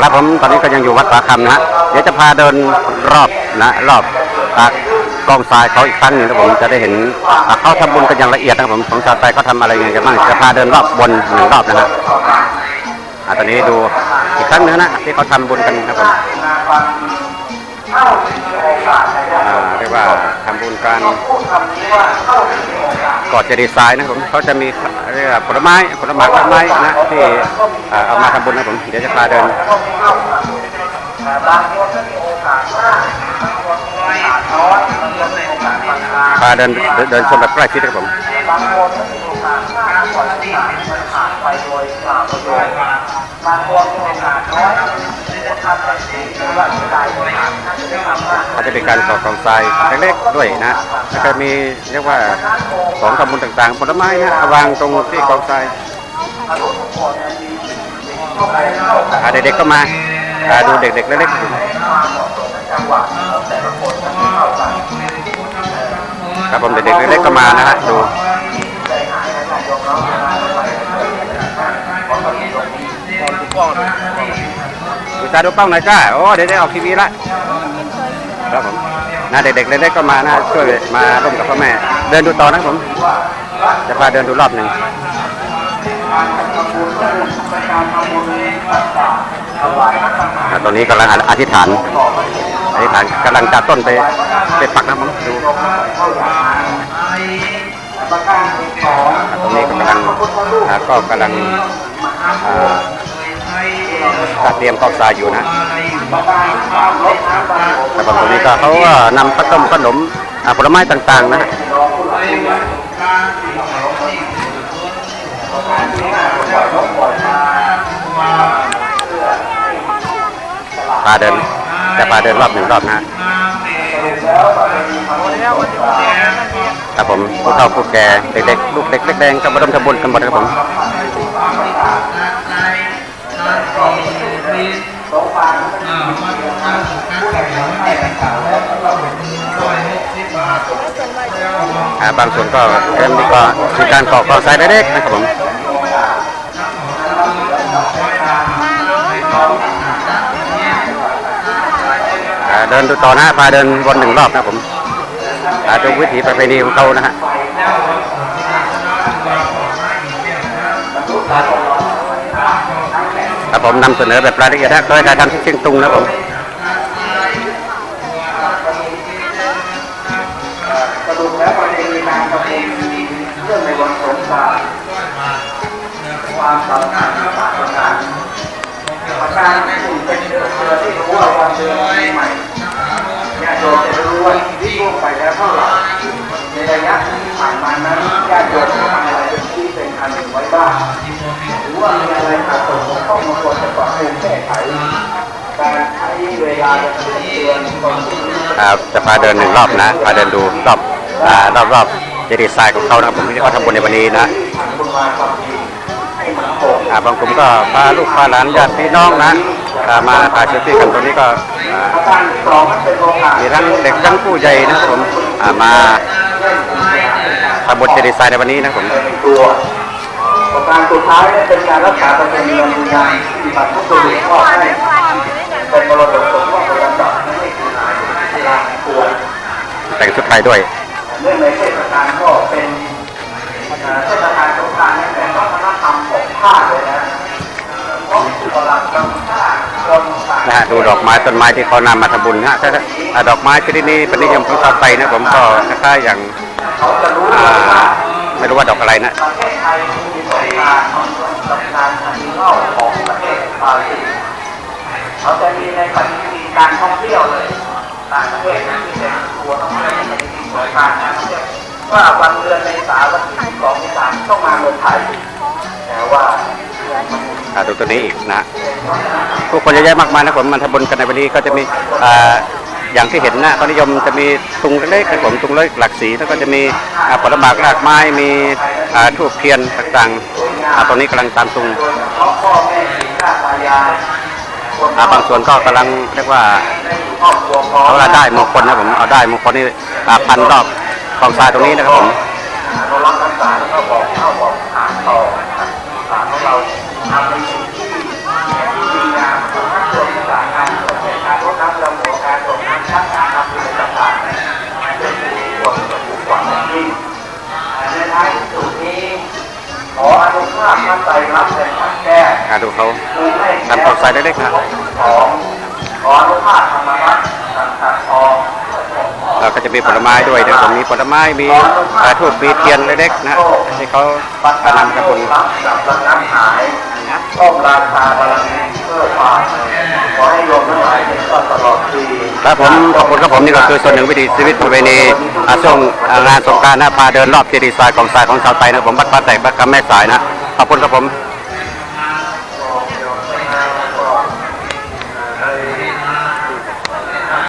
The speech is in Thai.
ครับผมตอนนี้ก็ยังอยู่วัดป่าคำนะฮะเดี๋ยวจะพาเดินรอบนะรอบอ่ากองทรายเขาอีกครั้งหนึงนะผมจะได้เห็นเขาทำบุญกันอย่างละเอียดนะครับผมของชาวไทยเขาทำอะไรยังไงกันบ้างจะพาเดินรอบบนหนึ่งรอบนะฮะอ่าตอนนี้ดูอีกครั้งหนึงนะที่เขาทำบุญกันนะผมอ่าเรียกว่าทำบุญกันกอดเจดีย์ทรายนะผมเขาจะมี เรียกว่าผลไม้ผลไม้ผลไม้นะที่เอามาทำบุญนะผมเดี๋ยวจะพาเดินพาเดินเดินชมแบบใกล้ชิดครับผม อาจจะเป็นการก่อกองทรายเล็กๆด้วยนะแล้วก็มีเรียกว่าของทำบุญต่างๆผลไม้นะวางตรงที่กองทรายอาเด็กๆก็มาอ่าดูเด็กๆเล็กๆครับผมเด็กๆเล็กๆก็มานะฮะดู ดูตาดูเป้าหน่อยจ้าโอ้เดี๋ยวได้ออกทีวีละครับผมนะเด็กๆเล็กๆก็มานะช่วยมาร่วมกับพ่อแม่ เดินดูต่อนะครับผม จะพาเดินดูรอบหนึ่งตอนนี้กำลังอธิษฐานอธิษฐานกำลังจัดต้นไปไปปักนะผมดูตรงนี้ก็กำลังก็กำลัง อ่าจัดเตรียมกองทรายอยู่นะแต่บางคนนี้ก็เขาก็นำข้าวต้มขนมผลไม้ต่างๆนะฮะพาเดินจะพาเดินรอบหนึ่งรอบนะฮะครับผมผู้เฒ่าผู้แก่เด็กๆลูกเด็กเล็กแดงก็มาร่วมทำบุญกันหมดครับผม บางส่วนก็เริ่มนี่ก็มีการก่อกองทรายเล็กๆนะครับผมเดินดูต่อนะพาเดินวนหนึ่งรอบนะครับผมอ่าดูวิถีประเพณีของเขานะฮะครับผมนำเสนอแบบรายละเอียดนะโดยการทำเชียงตุงนะครับผม เรื่องในวันสงกรานต์ความสำคัญต่างประการประการที่หนึ่งเป็นเดือนเดือนที่รู้ว่าวันเดือนปีใหม่ญาติโยมจะรู้ว่าชีวิตล่วงไปแล้วเท่าไหร่ในระยะที่ผ่านมานั้นญาติโยมทำอะไรเป็นที่เป็นอันหนึ่งไว้บ้างหรือว่ามีอะไรขาดตกบกพร่องมาควรจะปรับปรุงแก้ไขการใช้เวลาเตือนคนที่ครับจะพาเดินหนึ่งรอบนะพาเดินดูรอบอ่ารอบรอบ เจดีย์ทรายของเขานะครับผมที่เขาทำบุญในวันนี้นะคุณมาความดีให้มันคงอ่าบางกลุ่มก็พาลูกพาหลานญาติพี่น้องนะอ่ามาถ่ายเซลฟี่กันตรงนี้ก็อ่าการสองเป็นโอกาสมีทั้งเด็กทั้งผู้ใหญ่นะครับผมอ่ามาทำบุญเจดีย์ทรายในวันนี้นะครับผมตัวประการสุดท้ายเนี่ยเป็นการรักษาประเพณีวันงานที่บรรพบุรุษมอบให้เป็นมรดกตกทอดประจำแบบไม่คืนหายลาควรแต่งชุดไทยด้วย เรื่องในเทศกาลก็เป็นเทศกาลสงกรานต์เนี่ยเป็นวัฒนธรรมของชาติเลยนะเพราะสุราษฎร์กัมพูชาคนต่างนะดูดอกไม้ต้นไม้ที่เขานำมาทำบุญฮะถ้าดอกไม้ชนิดนี้เป็นนิยมของชาวไทยนะผมก็คล้ายๆอย่างไม่รู้ว่าดอกอะไรนะประเทศไทยมีสงกรานต์สงกานต์อันเข้าของประเทศบราซิลเขาจะมีในปฏิทินการท่องเที่ยวเลยต่างประเทศนะที่เป็นตัวท่องเที่ยว ว่าวันเดือนในสาวันที่สองในสามต้องมาเมืองไทยแต่ว่าดูตัวนี้อีกนะผู้คนเยอะแยะมากมายนะผมมันทบุญกันในวันนี้ก็จะมีอย่างที่เห็นนะเขานิยมจะมีตุงเล็กๆครับผมตุงเล็กหลักสีแล้วก็จะมีผลไม้รากไม้มีทูบเทียนต่างๆอ่าตอนนี้กำลังตามตุงบางส่วนก็กำลังเรียกว่าครอบครัวพร้อมเขาได้มงคลนะผมเอาได้มงคลนี่พันรอบ คลองทรายตรงนี้นะครับผมเรารับรักษาแล้วก็บอกเข้าบอกหาต่อสารของเราทำในสิ่งที่ดีงามทองการตรวจสารการตรวจการลดน้ำลำหัวการตรวจน้ำชักการทำกิจกรรมต่างๆเป็นส่วนสำคัญยิ่งในท้ายสุดนี้ขออนุภาพมานใจรับเป็นขั้นแก้ดูเขาทำคลองทรายได้เลยค่ะ มีผลไม้ด้วยนะครับผมมีผลไม้มีอ่าทูบมีเทียนเล็กๆนะที่เขาปัตอ่าตานำกับบุญรับดับระงับหายต้มราชาบารมีเพื่อความขอให้โยมทั้งหลายเป็นก็ตลอดปีครับผมขอบคุณครับผมนี่ก็คือส่วนหนึ่งวิถีชีวิตประเพณีอ่าช่วงอ่างานสงกรารนะพาเดินรอบเจดีย์ทรายของทรายของชาวไทยนะผมวัดพระแตกพระคำแม่สายนะขอบคุณครับผม